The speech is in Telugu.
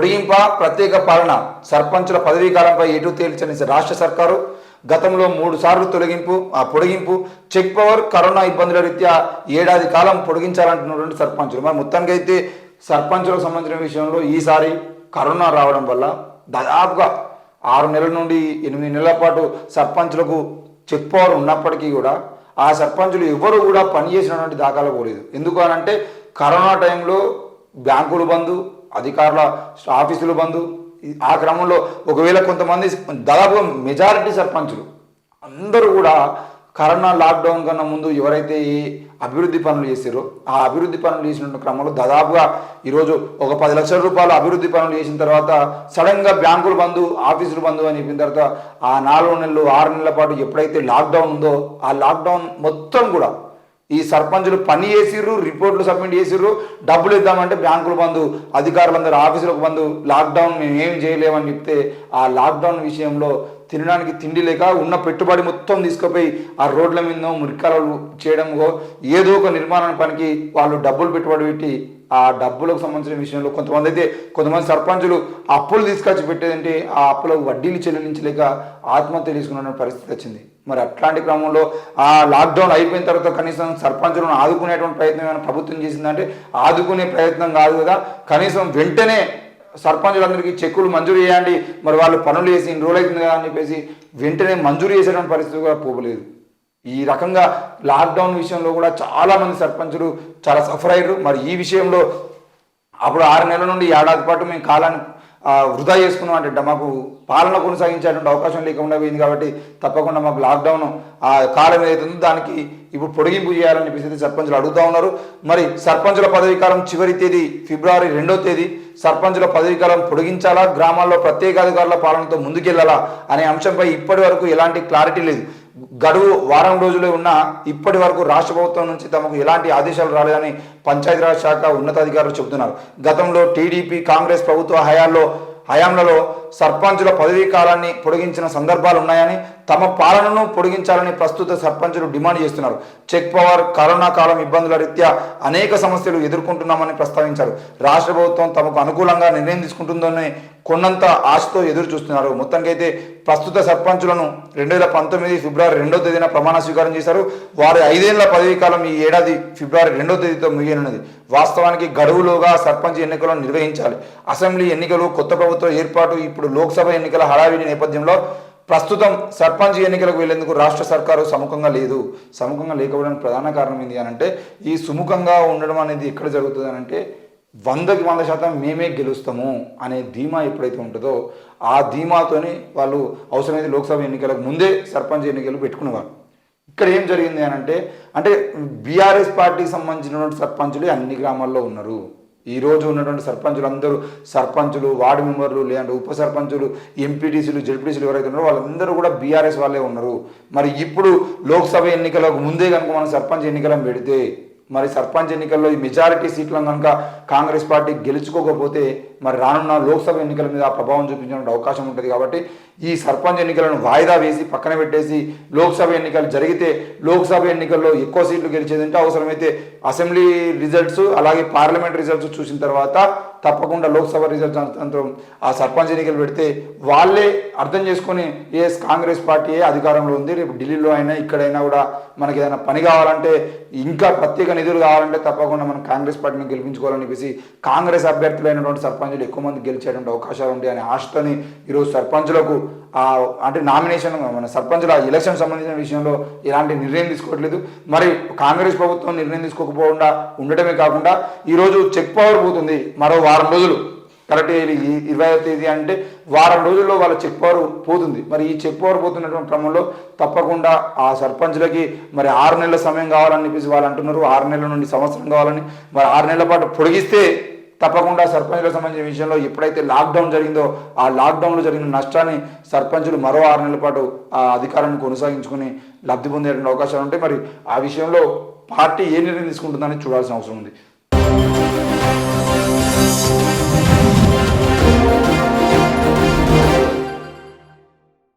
పొడిగింప ప్రత్యేక పాలన. సర్పంచుల పదవీ కాలంపై ఎటు తేల్చని రాష్ట్ర సర్కారు గతంలో మూడు సార్లు తొలగింపు ఆ పొడిగింపు చెక్ పవర్ కరోనా ఇబ్బందుల రీత్యా ఏడాది కాలం పొడిగించాలంటున్నటువంటి సర్పంచులు. మరి మొత్తానికి అయితే సర్పంచులకు సంబంధించిన విషయంలో ఈసారి కరోనా రావడం వల్ల దాదాపుగా ఆరు నెలల నుండి ఎనిమిది నెలల పాటు సర్పంచులకు చెక్ పవర్ ఉన్నప్పటికీ కూడా ఆ సర్పంచులు ఎవరు కూడా పనిచేసినటువంటి దాఖలు పోలేదు. ఎందుకు అనంటే కరోనా టైంలో బ్యాంకులు బంద్ అధికారుల ఆఫీసులు బంద్. ఆ క్రమంలో ఒకవేళ కొంతమంది దాదాపుగా మెజారిటీ సర్పంచులు అందరూ కూడా కరోనా లాక్డౌన్ కన్నా ముందు ఎవరైతే ఈ అభివృద్ధి పనులు చేశారో ఆ అభివృద్ధి పనులు చేసిన క్రమంలో దాదాపుగా ఈరోజు ఒక పది లక్షల రూపాయలు అభివృద్ధి పనులు చేసిన తర్వాత సడన్గా బ్యాంకులు బంద్ ఆఫీసులు బంధు అని చెప్పిన తర్వాత ఆ నాలుగు నెలలు ఆరు నెలల పాటు ఎప్పుడైతే లాక్డౌన్ ఉందో ఆ లాక్డౌన్ మొత్తం కూడా ఈ సర్పంచులు పని చేసిర్రు రిపోర్ట్లు సబ్మిట్ చేసిర్రు డబ్బులు ఇద్దామంటే బ్యాంకులు బంధు అధికారులందరూ ఆఫీసులకు బంధు లాక్డౌన్ మేము ఏం చేయలేమని చెప్తే ఆ లాక్డౌన్ విషయంలో తినడానికి తిండి లేక ఉన్న పెట్టుబడి మొత్తం తీసుకుపోయి ఆ రోడ్ల మీద మురికాలు చేయడంలో ఏదో ఒక నిర్మాణ పనికి వాళ్ళు డబ్బులు పెట్టుబడి పెట్టి ఆ డబ్బులకు సంబంధించిన విషయంలో కొంతమంది అయితే కొంతమంది సర్పంచులు అప్పులు తీసుకొచ్చి పెట్టేదంటే ఆ అప్పులకు వడ్డీలు చెల్లించలేక ఆత్మహత్య తీసుకున్న పరిస్థితి వచ్చింది. మరి అట్లాంటి క్రమంలో ఆ లాక్డౌన్ అయిపోయిన తర్వాత కనీసం సర్పంచులను ఆదుకునేటువంటి ప్రయత్నం ఏమైనా ప్రభుత్వం చేసిందంటే ఆదుకునే ప్రయత్నం కాదు కదా. కనీసం వెంటనే సర్పంచులందరికీ చెక్కులు మంజూరు చేయండి. మరి వాళ్ళు పనులు చేసి ఇన్ని రోజులు అవుతుంది కదా అని చెప్పేసి వెంటనే మంజూరు చేసేటువంటి పరిస్థితి కూడా పోలేదు ఈ రకంగా లాక్డౌన్ విషయంలో కూడా చాలా మంది సర్పంచులు చాలా సఫర్ అయ్యారు. మరి ఈ విషయంలో అప్పుడు ఆరు నెలల నుండి ఏడాది పాటు మేము కాలాన్ని వృధా చేసుకున్నాం అంటే మాకు పాలన కొనసాగించేటువంటి అవకాశం లేకుండా పోయింది కాబట్టి తప్పకుండా మాకు లాక్డౌన్ ఆ కాలం ఏదైతే ఉందో దానికి ఇప్పుడు పొడిగింపు చేయాలని చెప్పేసి సర్పంచులు అడుగుతా ఉన్నారు. మరి సర్పంచుల పదవీకాలం చివరి తేదీ ఫిబ్రవరి రెండో తేదీ సర్పంచుల పదవీకాలం పొడిగించాలా? గ్రామాల్లో ప్రత్యేకాధికారుల పాలనతో ముందుకెళ్ళాలా? అనే అంశంపై ఇప్పటి వరకు ఎలాంటి క్లారిటీ లేదు. గడువు వారం రోజులే ఉన్నా ఇప్పటి వరకు రాష్ట్ర ప్రభుత్వం నుంచి తమకు ఎలాంటి ఆదేశాలు రాలేదని పంచాయతీరాజ్ శాఖ ఉన్నతాధికారులు చెబుతున్నారు. గతంలో టీడీపీ కాంగ్రెస్ ప్రభుత్వ హయాల్లో హయాంలలో సర్పంచుల పదవీ కాలాన్ని పొడిగించిన సందర్భాలు ఉన్నాయని తమ పాలనను పొడిగించాలని ప్రస్తుత సర్పంచులు డిమాండ్ చేస్తున్నారు. చెక్ పవర్ కరోనా కాలం ఇబ్బందుల రీత్యా అనేక సమస్యలు ఎదుర్కొంటున్నామని ప్రస్తావించారు. రాష్ట్ర ప్రభుత్వం తమకు అనుకూలంగా నిర్ణయం తీసుకుంటుందని కొన్నంత ఆశతో ఎదురు చూస్తున్నారు. మొత్తానికైతే ప్రస్తుత సర్పంచులను రెండు వేల పంతొమ్మిది ఫిబ్రవరి రెండో తేదీన ప్రమాణ స్వీకారం చేశారు. వారి ఐదేళ్ళ పదవీ కాలం ఈ ఏడాది ఫిబ్రవరి రెండో తేదీతో ముగియనున్నది. వాస్తవానికి గడువులోగా సర్పంచ్ ఎన్నికలను నిర్వహించాలి. అసెంబ్లీ ఎన్నికలు కొత్త ప్రభుత్వం ఏర్పాటు ఇప్పుడు లోక్సభ ఎన్నికల హడావిడి నేపథ్యంలో ప్రస్తుతం సర్పంచ్ ఎన్నికలకు వెళ్ళేందుకు రాష్ట్ర సర్కారు సముఖంగా లేదు. సముఖంగా లేకపోవడానికి ప్రధాన కారణం ఏంటి అని అంటే ఈ సుముఖంగా ఉండడం అనేది ఎక్కడ జరుగుతుంది అని అంటే వందకి వంద శాతం మేమే గెలుస్తాము అనే ధీమా ఎప్పుడైతే ఉంటుందో ఆ ధీమాతోని వాళ్ళు అవసరమైతే లోక్సభ ఎన్నికలకు ముందే సర్పంచ్ ఎన్నికలు పెట్టుకునేవారు ఇక్కడ ఏం జరిగింది అని అంటే అంటే బీఆర్ఎస్ పార్టీకి సంబంధించినటువంటి సర్పంచులు అన్ని గ్రామాల్లో ఉన్నారు. ఈ రోజు ఉన్నటువంటి సర్పంచులు అందరూ సర్పంచులు వార్డు మెంబర్లు లేదంటే ఉప సర్పంచులు ఎంపీటీసీలు జడ్పీటీసీలు ఎవరైతే ఉన్నారో వాళ్ళందరూ కూడా బీఆర్ఎస్ వాళ్ళే ఉన్నారు. మరి ఇప్పుడు లోక్సభ ఎన్నికలకు ముందే కనుక మనం సర్పంచ్ ఎన్నికలను పెడితే మరి సర్పంచ్ ఎన్నికల్లో ఈ మెజారిటీ సీట్లను కనుక కాంగ్రెస్ పార్టీ గెలుచుకోకపోతే మరి రానున్న లోక్సభ ఎన్నికల మీద ఆ ప్రభావం చూపించడానికి అవకాశం ఉంటుంది కాబట్టి ఈ సర్పంచ్ ఎన్నికలను వాయిదా వేసి పక్కన పెట్టేసి లోక్సభ ఎన్నికలు జరిగితే లోక్సభ ఎన్నికల్లో ఎక్కువ సీట్లు గెలిచేదంటే అవసరమైతే అసెంబ్లీ రిజల్ట్స్ అలాగే పార్లమెంట్ రిజల్ట్స్ చూసిన తర్వాత తప్పకుండా లోక్సభ రిజల్ట్స్ అనంతరం ఆ సర్పంచ్ ఎన్నికలు పెడితే వాళ్ళే అర్థం చేసుకొని ఎస్ కాంగ్రెస్ పార్టీ అధికారంలో ఉంది రేపు ఢిల్లీలో అయినా ఇక్కడైనా కూడా మనకి ఏదైనా పని కావాలంటే ఇంకా ప్రత్యేక నిధులు కావాలంటే తప్పకుండా మనం కాంగ్రెస్ పార్టీని గెలిపించుకోవాలని చెప్పేసి కాంగ్రెస్ అభ్యర్థులైనటువంటి సర్పంచులు ఎక్కువ మంది గెలిచేటువంటి అవకాశాలు ఉంటాయి అనే ఆశతోని ఈరోజు సర్పంచులకు అంటే నామినేషన్ మన సర్పంచుల ఎలక్షన్ సంబంధించిన విషయంలో ఎలాంటి నిర్ణయం తీసుకోవట్లేదు. మరి కాంగ్రెస్ ప్రభుత్వం నిర్ణయం తీసుకోకపోకుండా ఉండటమే కాకుండా ఈరోజు చెక్ పవర్ పోతుంది మరో వారం రోజులు. కరెక్ట్ ఇరవై తేదీ అంటే వారం రోజుల్లో వాళ్ళ చెక్ పవర్ పోతుంది. మరి ఈ చెక్ పవర్ పోతున్నటువంటి క్రమంలో తప్పకుండా ఆ సర్పంచ్లకి మరి ఆరు నెలల సమయం కావాలని చెప్పేసి వాళ్ళు అంటున్నారు. ఆరు నెలల నుండి సంవత్సరం కావాలని. మరి ఆరు నెలల పాటు పొడిగిస్తే తప్పకుండా సర్పంచులకు సంబంధించిన విషయంలో ఎప్పుడైతే లాక్డౌన్ జరిగిందో ఆ లాక్డౌన్లో జరిగిన నష్టాన్ని సర్పంచులు మరో ఆరు నెలల పాటు ఆ అధికారాన్ని కొనసాగించుకుని లబ్ధి పొందేటువంటి అవకాశాలు ఉంటాయి. మరి ఆ విషయంలో పార్టీ ఏ నిర్ణయం తీసుకుంటుందని చూడాల్సిన అవసరం ఉంది.